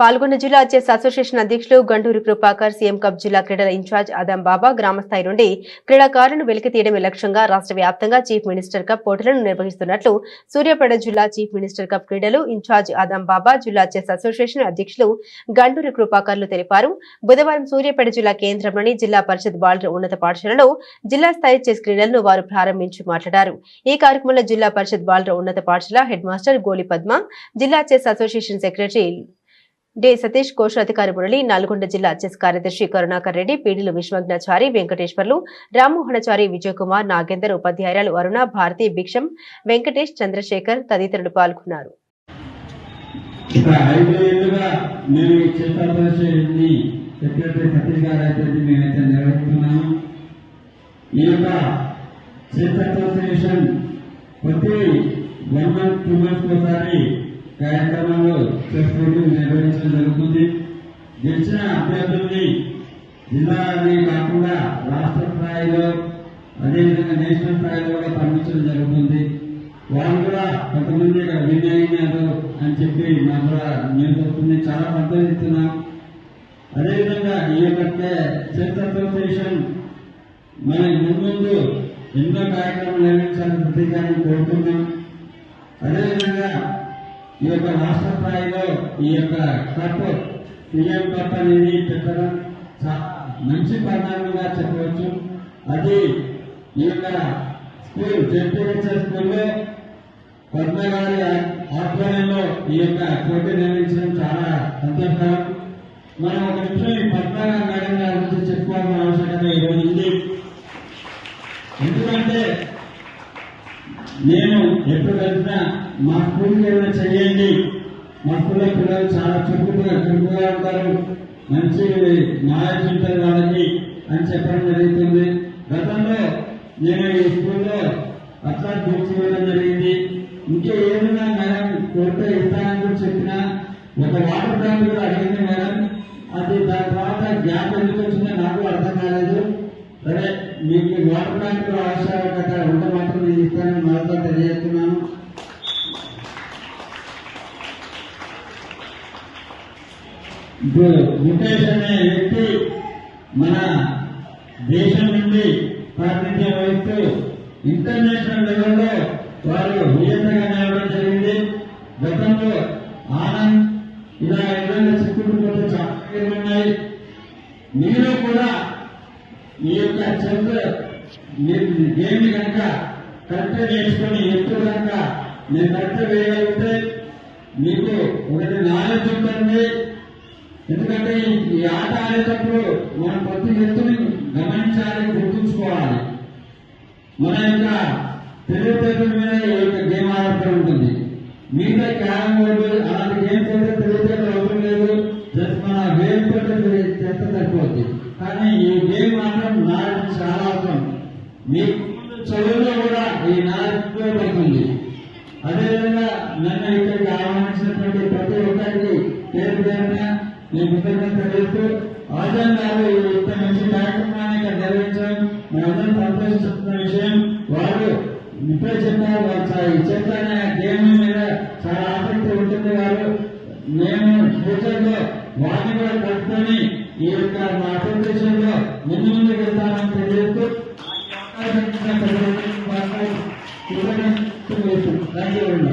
పాల్గొన్న జిల్లా chess association అధ్యక్షులు గండూరి కృపాకర్ సీఎం కప్ జిల్లా క్రీడల ఇన్ఛార్జ్ ఆదం బాబా గ్రామ స్థాయి నుండి క్రీడాకారులను వెలికి తీయడమే లక్ష్యంగా రాష్ట్ర వ్యాప్తంగా చీఫ్ మినిస్టర్ కప్ పోటీలను నిర్వహిస్తున్నట్లు సూర్యాపేట జిల్లా చీఫ్ మినిస్టర్ కప్ క్రీడలు ఇన్ఛార్జ్ ఆదం బాబా జిల్లా చెస్ అసోసియేషన్ అధ్యక్షులు గండూరి కృపాకర్లు తెలిపారు. బుధవారం సూర్యాపేట జిల్లా కేంద్రంలోని జిల్లా పరిషత్ బాలుర ఉన్నత పాఠశాలలో జిల్లా స్థాయి చెస్ క్రీడలను వారు ప్రారంభించి మాట్లాడారు. ఈ కార్యక్రమంలో జిల్లా పరిషత్ బాలుర ఉన్నత పాఠశాల హెడ్ మాస్టర్ గోలి పద్మ జిల్లా chess association secretary D. Satish కోష అధికారి మురళి నల్గొండ జిల్లా చెస్ కార్యదర్శి కరుణాకర్ రెడ్డి పీడిలు విశ్వజ్ఞాచారి వెంకటేశ్వర్లు రామ్మోహనచారి విజయకుమార్ నాగేందర్ ఉపాధ్యాయురాలు అరుణ భారతి భిక్షం వెంకటేష్ చంద్రశేఖర్ తదితరులు పాల్గొన్నారు. ఈ యొక్క ప్రతి వన్ మంత్ టూ మంత్స్ ఒకసారి చెస్ నిర్వహించడం జరుగుతుంది గెలిచిన అభ్యర్థుల్ని జిల్లాని కాకుండా రాష్ట్ర స్థాయిలో అదేవిధంగా నేషనల్ స్థాయిలో కూడా పంపించడం జరుగుతుంది. వాళ్ళు కూడా కొంతమంది ఇక్కడ విన్ అయినారు అని చెప్పి నాకు కూడా న్యూస్ వస్తుంది. చాలా సంతోషిస్తున్నాం అదేవిధంగా ఈ యొక్క చెస్ అసోసియేషన్ మన ముందు ఎన్నో కార్యక్రమాలు నిర్వహించాలని ప్రతీకాన్ని కోరుతున్నాం అదేవిధంగా ఈ యొక్క రాష్ట్ర స్థాయిలో ఈ యొక్క కప్ సీఎం కప్ అనేది పెట్టడం మంచి పరిణామంగా చెప్పవచ్చు. అది ఈ యొక్క స్కూల్ జెడ్పీహెచ్ఎస్ స్కూల్లో పద్మ గారి ఆధ్వర్యంలో ఈ యొక్క పోటీ నిర్వహించడం చాలా సంతోషకరం. మనం ఒక నిమిషం ఈ పద్మ గారి మేడం గారి గురించి చెప్పుకోవాల్సిన ఆవశ్యకత ఈరోజు ఉంది. ఎందుకంటే నేను ఎప్పుడు కలిసినా మా స్కూల్కి ఏమైనా చేయండి. మా స్కూల్లో పిల్లలు చాలా చురుకుగా చురుకుగా ఉంటారు. మంచి నాలెడ్జ్ ఉంటుంది వాళ్ళకి అని చెప్పడం జరుగుతుంది. గతంలో నేను ఈ స్కూల్లో అట్లా తీర్చివేయడం జరిగింది. ఇంకా ఏమైనా మేడం కోరితే ఇస్తానని కూడా చెప్పిన ఒక వాటర్ ట్యాంక్ కూడా అడిగింది మేడం. అది దాని తర్వాత గ్యాప్ ఎందుకు వచ్చిందో నాకు అర్థం కాలేదు. సరే మీకు వాటర్ ట్యాంక్ ఆవశ్యకత ఉంటే మాత్రం నేను ఇస్తానని మరొక తెలియజేస్తున్నాను. ఇప్పుడు ముఖేష్ అనే వ్యక్తి మన దేశం నుండి ప్రాతినిధ్యం వహిస్తూ ఇంటర్నేషనల్ లెవెల్లో వారు నియంత్రణగా నిలవడం జరిగింది. గతంలో ఆనంద్ ఇలా ఏదైనా చిక్కుకుంటే చాలా ఉన్నాయి. మీరు కూడా ఈ యొక్క చంద్ర గేమ్ కనుక కరెక్ట్ నేర్చుకుని ఎత్తు కనుక నేను కరెక్ట్ వేయగలిగితే మీకు ఒకటి నాలెడ్జ్ ఉంటుంది. ఎందుకంటే ఈ- ఆట ఆడేటప్పుడు మనం ప్రతి వ్యక్తిని గమనించాలి గుర్తుంచుకోవాలి. మన యొక్క తెలివితేటల మీద ఈ యొక్క గేమ్ ఆడటం ఉంటుంది. మిగతా క్యారమ్ బోర్డు అలాంటి గేమ్స్ అయితే తెలివితేటలు అవసరం లేదు జస్ట్ మన గేమ్ తోటి చేస్తే సరిపోద్ది. కానీ ఈ గేమ్ మాత్రం నాలెడ్జ్ చాలా అవసరం. మీ చదువులో కూడా ఈ నాలెడ్జ్ ఉపయోగపడుతుంది అదేవిధంగా నన్ను ఇక్కడికి ఆహ్వానించినటువంటి ప్రతి ఒక్కరికి పేరు పేరున ఈ విధంగా తెలుస్తూ ఆజన్ గారు ఇంత మంచి కార్యక్రమాన్ని ఇక్కడ నిర్వహించడం మనందరం సంతోషిస్తున్న విషయం వారు ఇప్పుడే చెప్పారు వారు చేస్తున్న గేమ్ మీద చాలా ఆసక్తి ఉంటుంది వారు. మేము ఫ్యూచర్లో వారిని కూడా కలుపుకొని ఈ యొక్క మా అసోసియేషన్లో ముందు